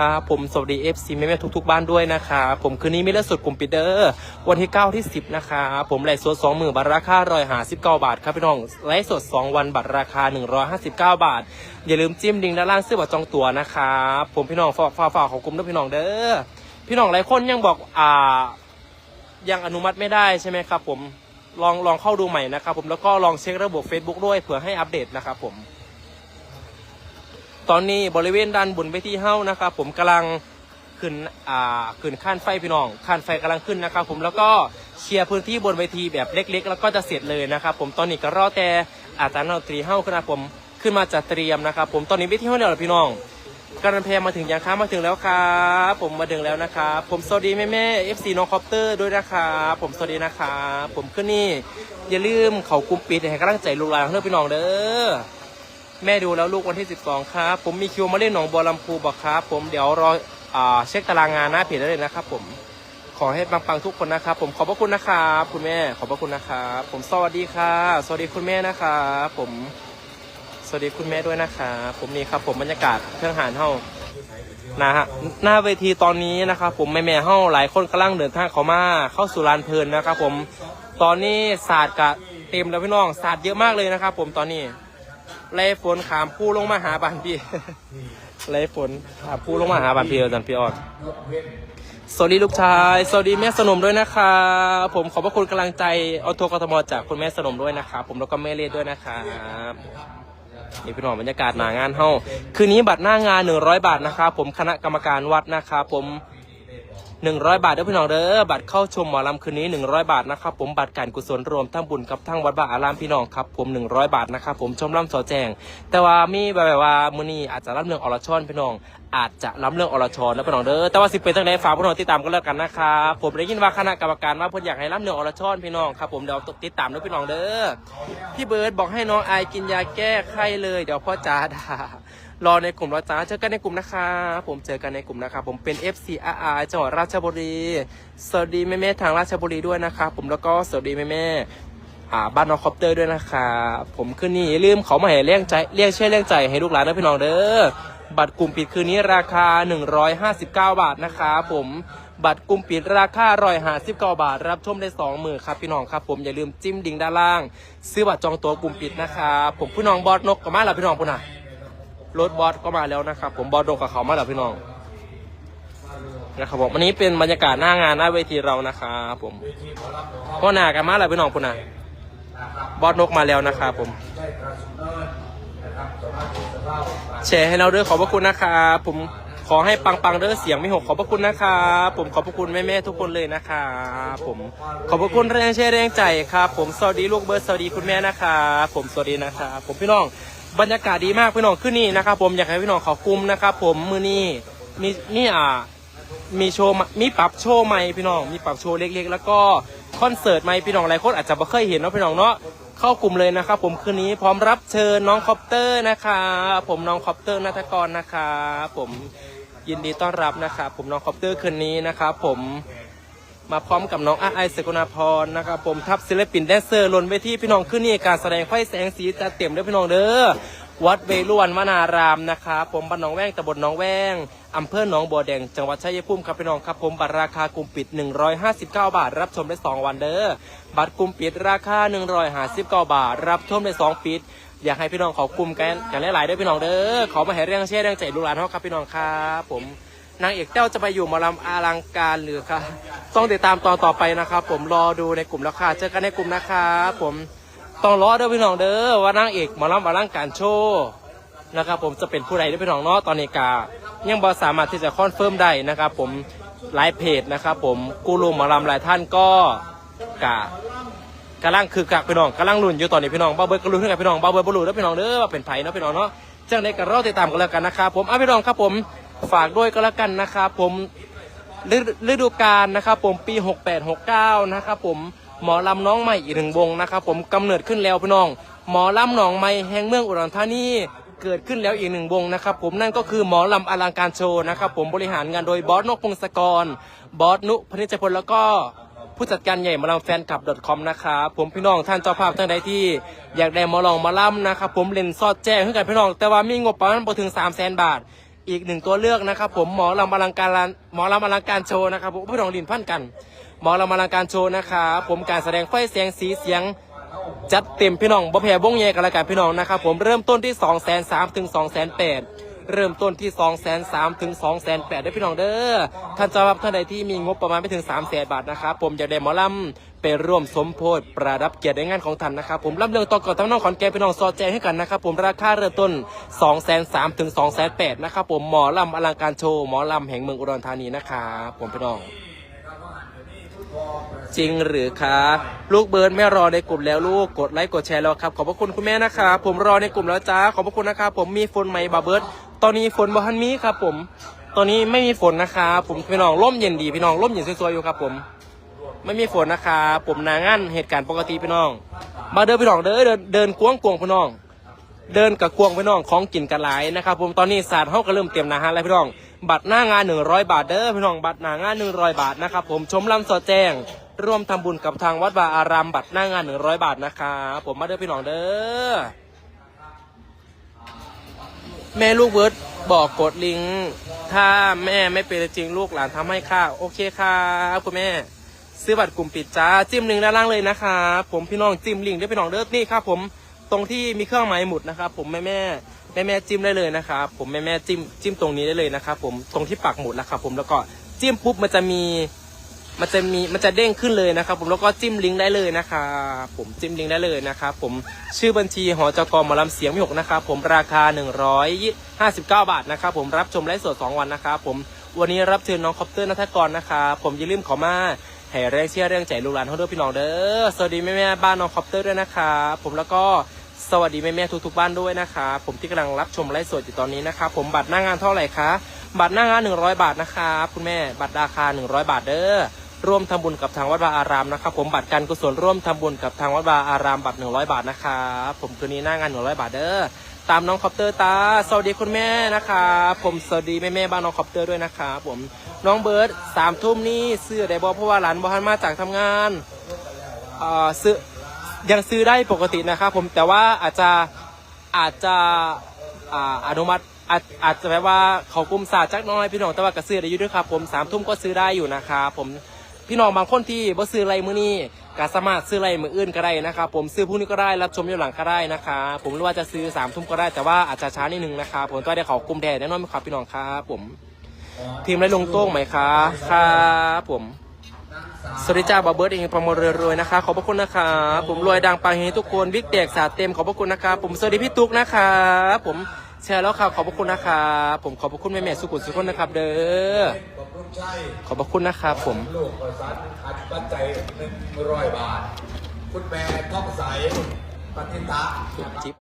ครับผมสวัสดี FC แม่แม่ทุกๆบ้านด้วยนะครับผมคืนนี้มีเลือดสดกลุ่มปิดเดอร์วันที่ 9 ที่ 10 นะครับผมไลฟ์สด2หมื่นบัตราคา159บาทครับพี่น้องไลฟ์สด 2 วันบัตรราคา 159 บาท อย่าลืมจิ้มลิงด้านล่างซื้อบัตรจองตั๋วนะครับผมพี่น้องฝากฝากฝากของกลุ่มด้วยพี่น้องเด้อพี่น้องหลายคนยังบอกอ่ายังอนุมัติไม่ได้ใช่ไหมครับผมลองลองเข้าดูใหม่นะครับผมแล้วก็ลองเช็คระบบ Facebook ด้วยเผื่อให้อัปเดตนะครับผม ตอนนี้บริเวณด้านบนเวทีเฮ้านะครับผมกำลังขึ้นอ่าขึ้นข้นไฟพี่น้องขั้นไฟกำลังขึ้นนะครับผมแล้วก็เคลียร์พื้นที่บนเวทีแบบเล็ก ๆ แล้วก็จะเสร็จเลยนะครับผมตอนนี้ก็รอแต่อาจารย์ดนตรีเฮ้าขึ้นมาผมขึ้นมาจัดเตรียมนะครับผมตอนนี้เวทีเฮ้าเนี่ยเหรอพี่น้องการแพมาถึงยังค้ามาถึงแล้วครับผมมาถึงแล้วนะครับผมสวัสดีแม่แม่เอฟซีน้องคอปเตอร์ด้วยนะครับผมสวัสดีนะครับผมขึ้นนี่อย่าลืมเขากุมปิดให้กำลังใจลูกหลานเพื่อพี่น้องเด้อ แม่ดูแล้วลูกวันที่ 12 ครับ ผมมีคิวมาเล่นหนองบัวลำพูบอกครับ ผมเดี๋ยวรออ่าเช็คตารางงานหน้าเพจได้เลยนะครับผมขอให้ปังๆทุกคนนะครับ ผมขอบพระคุณนะครับคุณแม่ขอบพระคุณนะครับผมสวัสดีค่ะ สวัสดีคุณแม่นะครับผมสวัสดีคุณแม่ด้วยนะครับผมนี่ครับ ผมบรรยากาศเครื่องหานเฮานะฮะหน้าเวทีตอนนี้นะครับผมแม่แม่ๆเฮาหลายคนกำลังเดินทางเข้ามาเข้าสู่ลานเพลินนะครับผมตอนนี้ศาสตร์กะเต็มแล้วพี่น้องศาสตร์เยอะมากเลยนะครับผมตอนนี้ ไล่ฝนขามผู้ลงมาหาบานพี่ไล่ฝนขามผู้ลงมาหาบานพี่อาจารย์พี่ออดสวัสดีลูกชาย สวัสดีแม่สนมด้วยนะครับผมขอบพระคุณกำลังใจออโทกทมจากคุณแม่สนมด้วยนะครับผมแล้วก็แม่เล็ด้วยนะครับนี่พี่น้องบรรยากาศหนางานเฮาคืนนี้บัตรหน้างาน 100 บาทนะครับผมคณะกรรมการวัดนะครับผม 100 บาทเด้อพี่น้องเด้อบัตรเข้าชมหมอลำคืนนี้ 100 บาทนะครับผมบัตรการกุศลรวมทั้งบุญกับทั้งวัดบ้านอารามพี่น้องครับผม 100 บาทนะครับผมชมลำสอแจง แต่ว่ามีแบบว่ามื้อนี้อาจจะรับเรื่องอรชรพี่น้อง อาจจะรับเรื่องอรชรนะพี่น้องเด้อแต่ว่าสิเป็นจังไดฝากพี่น้องติดตามกันแล้วกันนะครับผมได้ยินว่าคณะกรรมการว่าเพิ่นอยากให้รับเรื่องอรชรพี่น้องครับผมเดี๋ยวติดตามด้วยพี่น้องเด้อพี่เบิร์ดบอกให้น้องอายกินยาแก้ไข้เลย เดี๋ยวพ่อจ๋าด่า รอในกลุ่มรอจ้าเจอกันในกลุ่มนะคะ ผมเจอกันในกลุ่มนะครับผมเป็น FCRR จังหวัดราชบุรี สวัสดีแม่ๆทางราชบุรีด้วยนะครับผมแล้วก็สวัสดีแม่ๆอ่บ้านนอคอปเตอร์ด้วยนะครับผมคืนนี้อย่าลืมเขามาให้เลี้ยงใจเลี้ยงเชื่อเลี้ยงใจให้ลูกหลานนะพี่น้องเด้อบัตรกลุ่มปิดคืนนี้ราคา 159 บาทนะครับผมบัตรกลุ่มปิดราคา159บเก้าบาท รับชมได้2มือครับพี่น้องครับผมอย่าลืมจิ้มดิ่งด้านล่าง ซื้อบัตรจองตั๋วกลุ่มปิดนะครับผมพี่น้องบอสนกกับมาแล้วพี่น้องปุ่นน่ะ รถบอสก็มาแล้วนะครับ ผมบอสโดกับเขามาแล้วพี่น้องนะครับผมวันนี้เป็นบรรยากาศหน้างานหน้าเวทีเรานะครับผมพ่อหนากันมาแล้วพี่น้องพุ่นะบอสนกมาแล้วนะครับผม แชร์ให้เราด้วยขอบพระคุณนะครับผมขอให้ปังๆเด้อเสียงไม่หกขอบพระคุณนะครับผมขอบพระคุณแม่ๆทุกคนเลยนะครับผมขอบพระคุณแรงเชียร์แรงใจครับ ผมสวัสดีลูกเบิร์ดสวัสดีคุณแม่นะครับผมสวัสดีนะครับผมพี่น้อง บรรยากาศดีมากพี่น้องขึ้นนี่นะครับ ผมอยากให้พี่น้องเขากลุ้มนะครับ ผมมือนี่มีนี่อ่ามีโชว์มีปรับโชว์ใหม่พี่น้อง มีปรับโชว์เล็กๆ แล้วก็คอนเสิร์ตใหม่พี่น้องหลายคนอาจจะไม่เคยเห็นเนาะพี่น้องเนาะเข้ากลุ่มเลยนะครับ ผมคืนนี้พร้อมรับเชิญน้องคอปเตอร์นะครับผมน้องคอปเตอร์นัทกรนะครับผมยินดีต้อนรับนะครับผมน้องคอปเตอร์คืนนี้นะครับผม มาพร้อมกับน้องอาไอสกุณาพรนะครับผมทัพศิลปินแดนเซอร์ลนเวทีพี่น้องขึ้นนี่การแสดงไฟแสงสีจะเต็มเด้อพี่น้องเด้อวัดเวรุวันวนารามนะครับผมบ้านหนองแว้งตำบลหนองแว้งอำเภอหนองบัวแดงจังหวัดชัยภูมิครับพี่น้องครับผมบัตรราคากลุ่มปิด 159 บาท รับชมได้ 2 วันเด้อบัตรกลุ่มปิดราคา 159 บาท รับชมได้ 2 ปิด อยากให้พี่น้องขากลุ่มกันกันหลายๆเด้อพี่น้องเด้อขอมาให้เรื่องเชื่อเรื่องใจลูกหลานเขาครับพี่น้องครับผม นางเอกเต้าจะไปอยู่หมอลำอลังการหรือคะต้องติดตามตอนต่อไปนะครับ ผมรอดูในกลุ่มแล้วค่ะเจอกันในกลุ่มนะครับผมต้องรอเด้อพี่น้องเด้อว่านางเอกหมอลำอลังการโชว์นะครับผมจะเป็นผู้ใดเด้อพี่น้องเนาะตอนนี้กายังบอสามารถที่จะคอนเฟิร์มได้นะครับ ผมหลายเพจนะครับผมกูรูหมอลำหลายท่านก็กากำลังคือกักพี่น้องกำลังลุ้นอยู่ตอนนี้พี่น้องบ้าเบิร์ดก็ลุ้นให้กับพี่น้องบ้าเบิร์ดบลูแล้วพี่น้องเด้อว่าเป็นไผ่เนาะพี่น้องเนาะจังในกันรอติดตามกันแล้วกันนะครับผมอะพี่น้องครับผม ฝากด้วยก็แล้วกันนะครับผมฤดูกาลนะครับผมปี 6869 นะครับผมหมอลำน้องใหม่อีกหนึ่งวงนะครับผมกำเนิดขึ้นแล้วพี่น้อง หมอลำหนองใหม่แห่งเมืองอุดรธานีเกิดขึ้นแล้วอีกหนึ่งวงนะครับผมนั่นก็คือหมอลำอลังการโชว์นะครับผมบริหารงานโดยบอสนกพงศกร บอสนุพนิจพลแล้วก็ผู้จัดการใหญ่หมอลำแฟนคลับ .com นะครับผมพี่น้องท่านเจ้าภาพท่านใดที่ อยากได้หมอลองหมาล่ำนะครับผมเล่นซอดแจ้งให้กับพี่น้อง แต่ว่ามีงบประมาณบ่ถึง 3 0 0 0 0 0 บาท อีกหนึ่งตัวเลือกนะครับ ผมหมอลำอลังการหมอลำอลังการโชว์นะครับผมพี่น้องลินพันกัน หมอลำอลังการโชว์นะครับผมการแสดงไฟเสียงสีเสียง จัดเต็มพี่น้องบ่แพ้วงแยกันละกันพี่น้องนะครับผมเริ่มต้นที่2 0 0 0 0 3ถึง2 0 0 0 0เริ่มต้นที่2 0 0 0 0 3ถึง2 0 0 0 0ได้พี่น้องเด้อท่านเจ้าภาพท่านใดที่มีงบประมาณไม่ถึง3 0 0 0 0บาทนะครับผมอยากได้หมอลำ ไปร่วมสมโพธิประดับเกียรติในงานของท่านนะครับ ผมรับเรื่องต่อก่อนทั้งน้องขอนแก่นพี่น้องซอแจงให้กันนะครับ ผมราคาเริ่มต้น2 0 0 0 0 3ถึง2 0 0 0 0นะครับผมหมอลำอลังการโชว์หมอลำแห่งเมืองอุดรธานีนะครับผมพี่น้อง จริงหรือคะลูกเบิร์ดไม่รอในกลุ่มแล้วลูกกดไลค์กดแชร์แล้วครับขอบพระคุณคุณแม่นะครับผมรอในกลุ่มแล้วจ้าขอบพระคุณนะครับผมมีฝนไหมบาเบิร์ดตอนนี้ฝนบ่ทันมีครับผมตอนนี้ไม่มีฝนนะครับผมพี่น้องร่มเย็นดีพี่น้องร่มเย็นสวยๆอยู่ครับผม ไม่มีฝนนะครับผมนางานเหตุการณ์ปกติพี่น้อง มาเดินพี่น้องเดินเดินเดินกวงกวงพี่น้อง เดินกับกวงพี่น้องของกินกันหลายนะครับผมตอนนี้ศาสตร์เฮาก็เริ่มเตรียมนาฮานแล้วพี่น้อง บัตรหน้างาน 100 บาทเด้อพี่น้องบัตรหน้างาน 100 บาทนะครับผมชมลำสอดแจ้ง ร่วมทำบุญกับทางวัดวาอารามบัตรหน้างาน 100 บาทนะครับผมมาเด้อพี่น้องเด้อแม่ลูกเบิร์ดบอกกดลิงก์ถ้าแม่ไม่เป็นจริงลูกหลานทำให้ค่ะโอเคครับคุณแม่ ซื้อบัตรกลุ่มปิดจ้าจิ้มลิงก์ด้านล่างเลยนะครับผมพี่น้องจิ้มลิงก์ด้พี่น้องเด้อนี่ครับผมตรงที่มีเครื่องหมายหมุดนะครับ ผมแม่แม่แม่แม่จิ้มได้เลยนะครับผมแม่แม่จิ้มจิ้มตรงนี้ได้เลยนะครับผมตรงที่ปักหมุดนะครับผมแล้วก็จิ้มปุ๊บมันจะมีมันจะมีมันจะเด้งขึ้นเลยนะครับผมแล้วก็จิ้มลิงก์ได้เลยนะครับผมจิ้มลิงก์ได้เลยนะครับผมชื่อบัญชีหอจกหมอลำเสียงมิหกนะครับผมราคา 159 บาทนะครับผมรับชมไลฟ์สด2วันนะครับผมวันนี้รับเชิญน้องคอปเตอร์นัทกรนะครับผมอย่าลืมขอมา ให้แรงเชียร์แรงใจลูกหลานเขาด้วยพี่น้องเด้อสวัสดีแม่แม่บ้านน้องคอปเตอร์ด้วยนะครับผมแล้วก็สวัสดีแม่แม่ทุกๆบ้านด้วยนะครับผมที่กำลังรับชมไลฟ์สดอยู่ตอนนี้นะครับผมบัตรหน้างานเท่าไหร่คะบัตรหน้างาน 100 บาทนะครับคุณแม่บัตรราคา 100 บาทเด้อร่วมทำบุญกับทางวัดวาอารามนะครับผมบัตรการกุศลร่วมทำบุญกับทางวัดวาอารามบัตร 100 บาทนะครับผมคืนนี้หน้างาน 100 บาทเด้อ ตามน้องคอปเตอร์ตาสวัสดีคุณแม่นะครับผมสวัสดีแม่แม่บ้านน้องคอปเตอร์ด้วยนะครับผมน้องเบิร์ดสามทุ่มนี่ซื้อได้บอเพราะว่าหลานบอทันมาจากทำงานเอ่อซื้อยังซื้อได้ปกตินะครับผมแต่ว่าอาจจะอาจจะอ่าอนุมัติอาจอาจจะแปลว่าเขากลุ่มศาสตร์จักน้อยพี่น้องแต่ว่าก็ซื้อได้อยู่ด้วยครับผมสามทุ่มก็ซื้อได้อยู่นะครับผม พี่น้องบางคนที่บ่ซื้ออะไรมื้อนี้ก็สามารถซื้ออะไรมื้ออื่นก็ได้นะครับ ผมซื้อพรุ่งนี้ก็ได้รับชมย้อนหลังก็ได้นะครับผมหรือว่าจะซื้อสามทุ่มก็ได้แต่ว่าอาจจะช้านิดนึงนะครับผมตัวได้เขากลุ่มแดดแน่นอนไหมครับพี่น้องครับผมทีมได้ลงโต้งไหมคะครับผม สวัสดีจ้าบาเบิร์ดเองประมวลรวยๆนะคะ ขอบพระคุณนะคะผมรวยดังปังเฮงทุกคนบิ๊กแตกสาดเต็มขอบพระคุณนะคะผมสวัสดีพี่ตุ๊กนะคะผมแชร์แล้วค่ะขอบพระคุณนะคะผมขอบพระคุณแม่แม่ๆสุขุมสุขคนนะครับ เด้อขอบคุณใช่ขอบพระคุณนะครับผมลูกประสานขัดปัจจัยหนึ่งร้อยบาท คุณแม่ท่องใสปฏิตะจิ๊บ